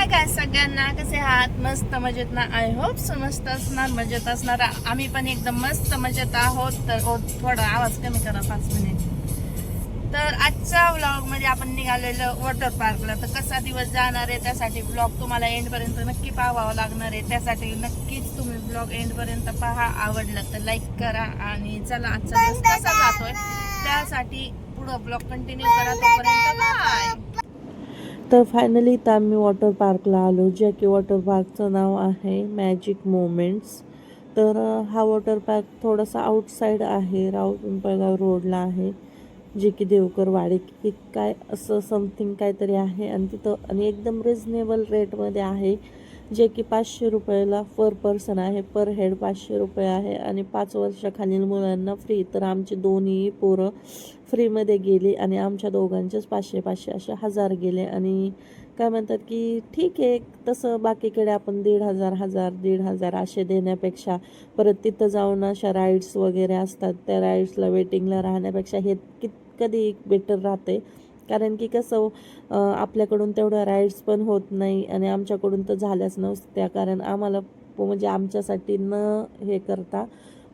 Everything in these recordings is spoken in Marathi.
हाय काय सगळ्यांना? कसे आहात? मस्त मजेत ना आय होप सो मस्त असणार मजेत असणार. आम्ही पण एकदम मस्त मजेत आहोत. तर थोडा आवाज कमी करा पाच मिनिट. तर आजच्या व्लॉगमध्ये आपण निघालेलं वॉटर पार्कला तर कसा दिवस जाणार आहे त्यासाठी ब्लॉग तुम्हाला एंड पर्यंत नक्की पाहावा लागणार आहे. त्यासाठी नक्कीच तुम्ही ब्लॉग एंड पर्यंत पहा. आवडलं तर लाईक करा आणि चला आजचा दिवस कसा जातोय त्यासाठी पुढं ब्लॉग कंटिन्यू करा. तोपर्यंत बाय तर फायनली इथं आम्ही वॉटर पार्कला आलो जे की वॉटर पार्कचं नाव आहे मॅजिक मोमेंट्स तर हा वॉटर पार्क थोडासा आउटसाईड आहे राव पिंपळगाव रोडला आहे जे की देवकर वाडे की काय असं समथिंग काहीतरी आहे आणि तिथं आणि एकदम रिजनेबल रेटमध्ये आहे. जे की पाचशे रुपयाला पर पर्सन आहे पर हेड पाचशे रुपये आहे आणि पाच वर्षाखालील मुलांना फ्री तर आमची दोन्ही पोरं फ्रीमध्ये गेली आणि आमच्या दोघांचेच पाचशे पाचशे असे हजार गेले. आणि काय म्हणतात की ठीक आहे तसं बाकीकडे आपण दीड हजार हजार दीड हजार असे देण्यापेक्षा परत तिथं जाऊन अशा राईड्स वगैरे असतात. त्या राईड्सला वेटिंगला राहण्यापेक्षा हे कित कधी बेटर राहते? कारण की कसं आपल्याकडून तेवढं राईड्स पण होत नाही आणि आमच्याकडून तर झाल्याच नसत्या. कारण आम्हाला म्हणजे आमच्यासाठी न हे करता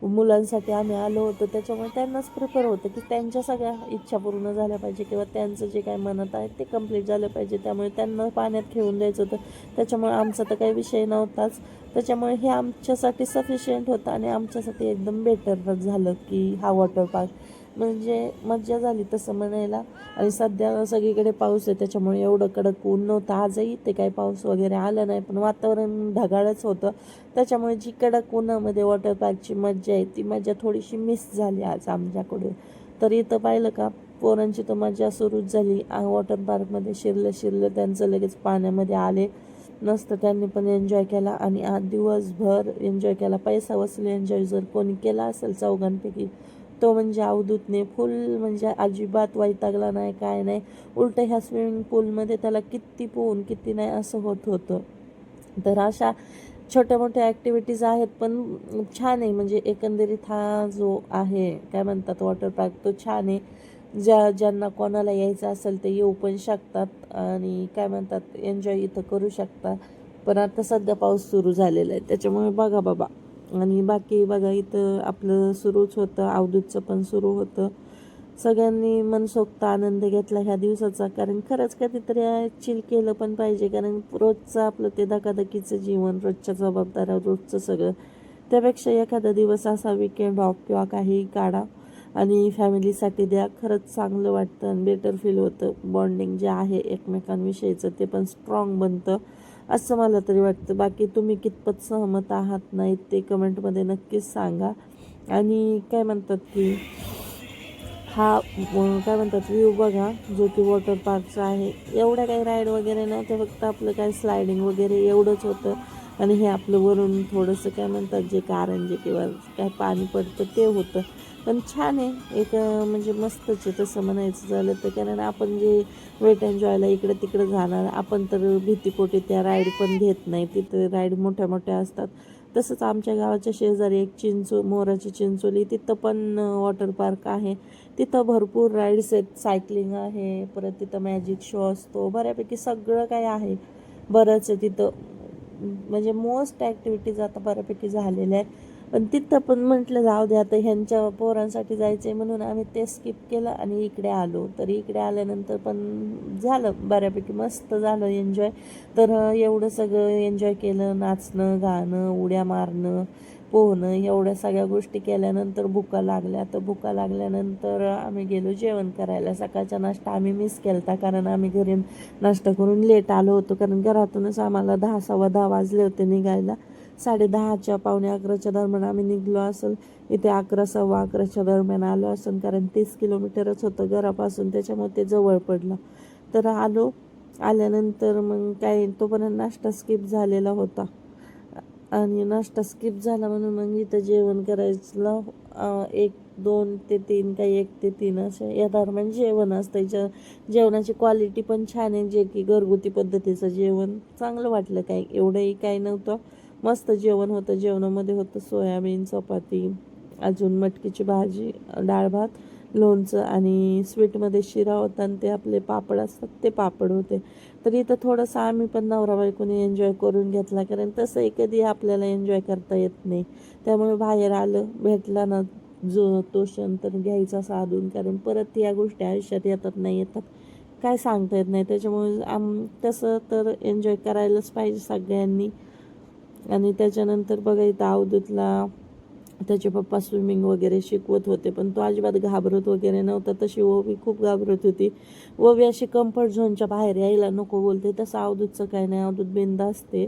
मुलांसाठी आम्ही आलो होतो. त्याच्यामुळे त्यांनाच प्रिफर होतं की त्यांच्या सगळ्या इच्छा पूर्ण झाल्या पाहिजे किंवा त्यांचं जे काही म्हणत आहे ते कंप्लीट झालं पाहिजे. त्यामुळे त्यांना पाण्यात खेळून द्यायचं होतं. त्याच्यामुळे आमचा तर काही विषय नव्हताच. त्याच्यामुळे हे आमच्यासाठी सफिशियंट होतं आणि आमच्यासाठी एकदम बेटर झालं की हा वॉटर पार्क म्हणजे मज्जा झाली तसं म्हणायला. आणि सध्या सगळीकडे पाऊस आहे त्याच्यामुळे एवढं कडक ऊन नव्हतं. आजही ते काही पाऊस वगैरे आलं नाही पण वातावरण ढगाळच होतं. त्याच्यामुळे जी कडक उन्हामध्ये वॉटर पार्कची मज्जा आहे ती मज्जा थोडीशी मिस झाली आज आमच्याकडे तर इथं पाहिलं का पोरांची तर मज्जा सुरूच झाली. वॉटर पार्कमध्ये शिरलं शिरलं त्यांचं लगेच पाण्यामध्ये आले. नसतं त्यांनी पण एन्जॉय केला. आणि आज दिवसभर एन्जॉय केला. पैसा वसुली एन्जॉय जर कोणी केला असेल चौघांपैकी तो म्हणजे अवधूतने फुल म्हणजे अजिबात वैतागला नाही काय नाही. उलट ह्या स्विमिंग पूलमध्ये त्याला किती पोहून किती नाही असं होत होतं. तर अशा छोट्या मोठ्या ॲक्टिव्हिटीज आहेत पण छान आहे. म्हणजे एकंदरीत हा जो आहे काय म्हणतात वॉटर पार्क तो छान आहे. ज्या ज्यांना कोणाला यायचं असेल ते येऊ पण शकतात आणि काय म्हणतात एन्जॉय इथं करू शकतात. पण आता सध्या पाऊस सुरू झालेला आहे. त्याच्यामुळे बघा बाबा. आणि बाकी बघा इथं आपलं सुरूच होतं अवधूतचं पण सुरू होतं. सगळ्यांनी मनसोक्त आनंद घेतला ह्या दिवसाचा कारण खरंच कधीतरी चिल केलं पण पाहिजे कारण रोजचं आपलं ते धकाधकीचं जीवन रोजच्या जबाबदाऱ्या रोजचं सगळं. त्यापेक्षा एखादा दिवस असा विकेंड ऑफ किंवा काही काढा आणि फॅमिलीसाठी द्या. खरंच चांगलं वाटतं आणि बेटर फील होतं. बॉन्डिंग जे आहे एकमेकांविषयीचं ते पण स्ट्रॉंग बनतं. असं मला तरी वाटतं. बाकी तुम्ही कितपत सहमत आहात नाही ते कमेंटमध्ये नक्कीच सांगा. आणि काय म्हणतात की हा काय म्हणतात व्ह्यू बघा जो की वॉटर पार्कचा आहे. एवढ्या काही राईड वगैरे नव्हतं फक्त आपलं काय स्लायडिंग वगैरे एवढंच होतं. आणि हे आपलं वरून थोडंसं काय म्हणतात जे कारंजे किंवा काय पाणी पडतं ते होतं. पण छान आहे. एक म्हणजे मस्तच आहे तसं म्हणायचं झालं तर. कारण आपण जे वेट एन्जॉयला इकडे तिकडे जाणार आपण तर भीतीपोटी त्या राईड पण घेत नाही. तिथे राईड मोठ्या मोठ्या असतात. तसंच आमच्या गावाच्या शेजारी एक चिंचो मोराची चिंचोली तिथं पण वॉटर पार्क आहे. तिथं भरपूर राईड्स आहेत सायकलिंग आहे. परत तिथं मॅजिक शो असतो. बऱ्यापैकी सगळं काही आहे. बरंच आहे तिथं. म्हणजे मोस्ट ॲक्टिव्हिटीज आता बऱ्यापैकी झालेल्या आहेत. पण तिथं पण म्हटलं जाऊ दे आता ह्यांच्या पोरांसाठी जायचं आहे म्हणून आम्ही ते स्किप केलं आणि इकडे आलो. तर इकडे आल्यानंतर पण झालं बऱ्यापैकी मस्त झालं एन्जॉय तर एवढं सगळं एन्जॉय केलं नाचणं गाणं उड्या मारणं पोहणं एवढ्या सगळ्या गोष्टी केल्यानंतर भुका लागल्या. तर भुका लागल्यानंतर आम्ही गेलो जेवण करायला. सकाळचा नाश्ता आम्ही मिस केला कारण आम्ही घरी नाश्ता करून लेट आलो होतो. कारण घरातूनच आम्हाला दहा सव्वा दहा वाजले होते निघायला. साडे दहाच्या पावणे अकराच्या दरम्यान आम्ही निघलो असेल इथे अकरा सव्वा अकराच्या दरम्यान आलो असेल कारण तीस किलोमीटरच होतं घरापासून त्याच्यामुळे ते जवळ पडलं. तर आलो आल्यानंतर मग काय तोपर्यंत नाश्ता स्किप झालेला होता. आणि नाश्ता स्किप झाला म्हणून मग इथं जेवण करायचं एक दोन ते तीन काही एक ते तीन असे या दरम्यान जेवण असतं. ज्या जेवणाची क्वालिटी पण छान आहे जे की घरगुती पद्धतीचं जेवण. चांगलं वाटलं काय एवढंही काही नव्हतं. मस्त जेवण होतं. जेवणामध्ये होतं सोयाबीन चपाती अजून मटकीची भाजी डाळ भात लोणचं आणि स्वीटमध्ये शिरा होता आणि ते आपले पापड असतात ते पापड होते. तर इथं थोडंसं आम्ही पण नवरा बायकोने एन्जॉय करून घेतला कारण तसंही कधी आपल्याला एन्जॉय करता येत नाही. त्यामुळे बाहेर आलं भेटला ना जो तो क्षण तर घ्यायचा साधून कारण परत या गोष्टी आयुष्यात येतात नाही येतात. काय सांगता येत नाही. त्याच्यामुळे आम तसं तर एन्जॉय करायलाच पाहिजे सगळ्यांनी. आणि त्याच्यानंतर बघा इथं अवधूतला त्याचे पप्पा स्विमिंग वगैरे शिकवत होते पण तो अजिबात घाबरत वगैरे नव्हता. तशी ओवी खूप घाबरत होती. ओवी अशी कम्फर्ट झोनच्या बाहेर यायला नको बोलते. तसं अवधूतचं काय नाही. अवधूत बिंद असते.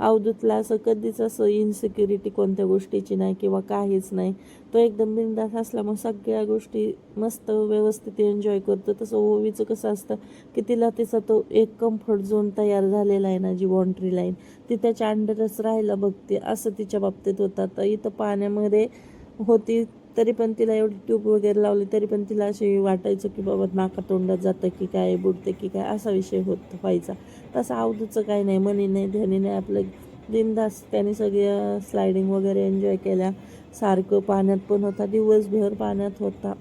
अवधूतला असं कधीच असं इन्सिक्युरिटी कोणत्या गोष्टीची नाही किंवा काहीच नाही. तो एकदम बिंदास असल्यामुळे सगळ्या गोष्टी मस्त व्यवस्थित एन्जॉय करतो. तसं ओवीचं कसं असतं की तिला तिचा तो एक कम्फर्ट झोन तयार झालेला आहे ना जी बाउंड्री लाईन ती त्याच्या अंडरच राहायला बघते. असं तिच्या बाबतीत होतं. तर इथं पाण्यामध्ये होती तरी पण तिला एवढी ट्यूब वगैरे लावली तरी पण तिला असे वाटायचं की बाबा नाका तोंडात जातं की काय बुडतं की काय असा विषय होत व्हायचा. तसं आवडीचं काही नाही मनी नाही धनी नाही आपलं बिंदास त्याने सगळ्या स्लायडिंग वगैरे एन्जॉय केल्या. सारखं पाण्यात पण होता दिवसभर पाण्यात होता.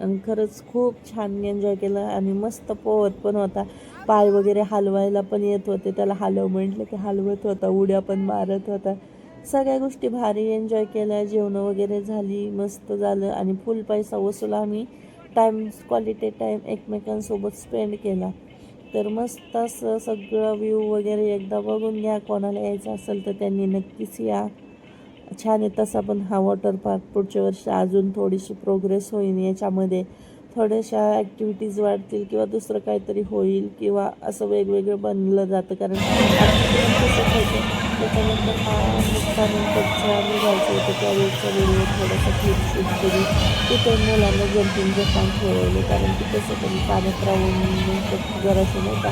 आणि खरंच खूप छान एन्जॉय केलं आणि मस्त पोहत पण होता. पाय वगैरे हलवायला पण येत होते त्याला हलव म्हटलं की हलवत होता उड्या पण मारत होता. सगळ्या गोष्टी भारी एन्जॉय केल्या जेवणं वगैरे झाली मस्त झालं आणि फुल पैसा वसूल आम्ही टाईम क्वालिटी टाईम एकमेकांसोबत स्पेंड केला. तर मस्त असं सगळं व्ह्यू वगैरे एकदा बघून घ्या. कोणाला यायचं असेल तर त्यांनी नक्कीच या. छान आहे तसा पण हा वॉटर पार्क पुढच्या वर्षी अजून थोडीशी प्रोग्रेस होईल. याच्यामध्ये थोड्याशा ॲक्टिव्हिटीज वाढतील किंवा दुसरं काहीतरी होईल किंवा असं वेगवेगळं बनलं जातं. कारण त्यानंतर तसंच होतं. त्याच्यानंतर हा निघतानंतरचा निघायचं होतं त्यावेळेचा वेळेवर थोडंसं क्लिप शूट करू तिथे मुलांना जंपिंग जपान खेळवले कारण की तसं पण पाण्यात राहून जरासं नाही का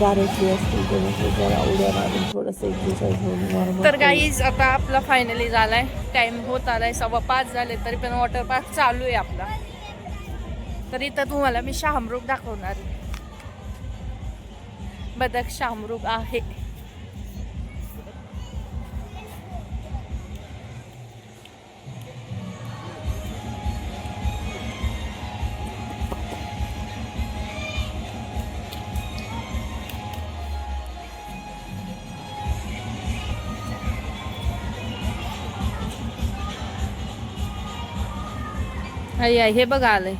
गारटली असतील तेव्हा ते जरा उड्या मारून थोडंसं एक्सरसाइज होऊन तर काही गाईज आता आपला फायनली झाला आहे टाईम होत आला आहे सव्वा पाच झाले तरी पण वॉटर पार्क चालू आहे आपला तर इथं तुम्हाला मी शहामृग दाखवणार आहे. बदक शहामृग आहे आई आई हे बघा आलंय.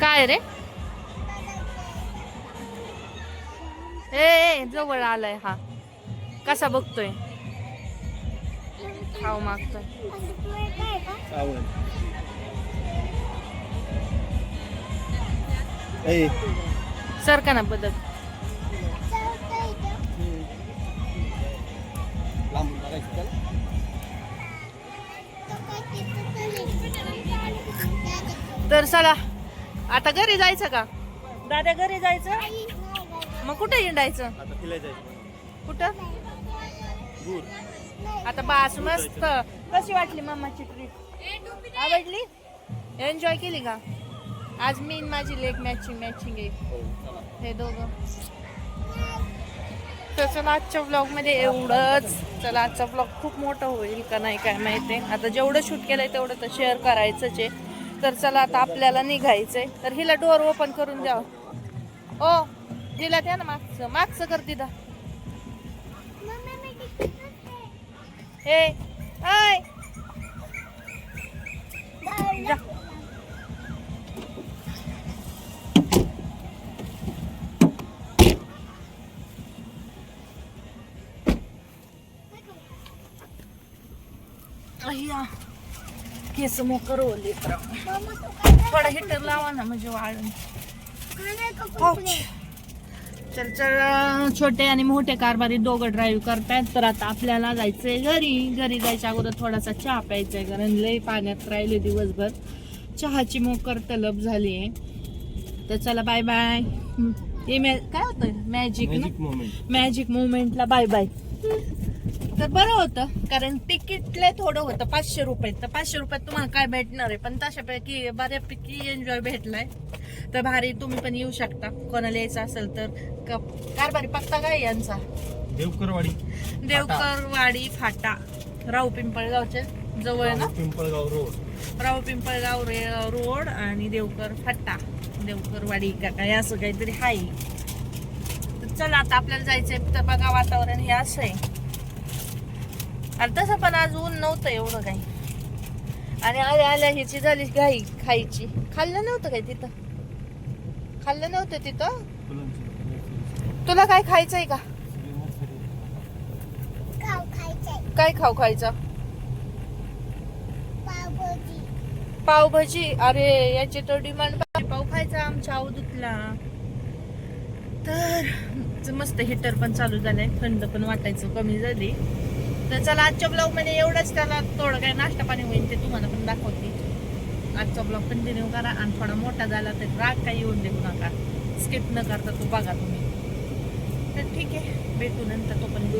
काय रे? ए जवळ आलाय हा. कसा बघतोय? खाऊ मागतोय. सर का ना बदक लांबून तर चला आता घरी जायचं का? दादा घरी जायचं? मग कुठे हिंडायचं? आता फिरायला जायचं. कुठं? दूर. आता बास मस्त. कशी वाटली मम्माची ट्रीप आवडली? एन्जॉय केली का? आज मी आणि माझी लेग मॅचिंग मॅचिंग आहे. हो चला. हे दोघं. तर चला आजच्या ब्लॉगमध्ये एवढंच. चला आजचा ब्लॉग खूप मोठा होईल का नाही काय माहिती. आता जेवढं शूट केलंय तेवढं तर शेअर करायचंच आहे. तर चला आता आपल्याला निघायचंय. तर हिला डोअर ओपन करून द्या. ओ हिला द्या ना मागचं. मागचं कर दिदा हे आय जा. केस मोकर ओले थोडा हिटर लावा ना म्हणजे वाळून. चल चल छोटे आणि मोठे कारभारी दोघं ड्राईव्ह करतायत तर आता आपल्याला जायचंय घरी. घरी जायच्या अगोदर थोडासा चहा प्यायचा आहे कारण लय पाण्यात राहिले दिवसभर. चहाची मोकर तलब झाली आहे तर चला बाय बाय हे मॅ काय होतं मॅजिक ना? मॅजिक मोमेंट मॅजिक मुवमेंटला बाय बाय तर बरं होतं कारण तिकीटले थोडं होतं पाचशे रुपये. तर पाचशे रुपयात तुम्हाला काय भेटणार आहे? पण तशापैकी बऱ्यापैकी एन्जॉय भेटलाय. तर भारी तुम्ही पण येऊ शकता. कोणाला यायचं असेल तर क- कारभारी पत्ता काय यांचा? देवकरवाडी. देवकरवाडी फाटा. राऊ पिंपळगावचे जवळ आहे ना? पिंपळगाव रोड. राव पिंपळगाव रे रोड आणि देवकर फट्टा देवकर वाडी का काय असं काहीतरी तर चला आता आपल्याला जायचंय. तर बघा वातावरण हे असं आहे. आणि तसं पण आज ऊन नव्हतं एवढं काही. आणि आल्या आल्या ह्याची झाली घाई खायची. खाल्लं नव्हतं काय तिथं? खाल्लं नव्हतं तिथं? तुला काय खायचंय का? काय खाऊ खायचं? पावभाजी. अरे याची तर डिमांड पाव खायचा आमच्या अवधूतला. तर मस्त हिटर पण चालू झालंय. थंड पण वाटायचं कमी झाली. तर चला आजच्या ब्लॉगमध्ये एवढंच. त्याला थोडं काय नाश्ता पाणी होईल ते तुम्हाला पण दाखवते. आजचा ब्लॉग कंटिन्यू करा आणि थोडा मोठा झाला तर राग काही येऊन देऊ नका. स्किप न करता तो बघा तुम्ही. तर ठीक आहे भेटू नंतर तो पण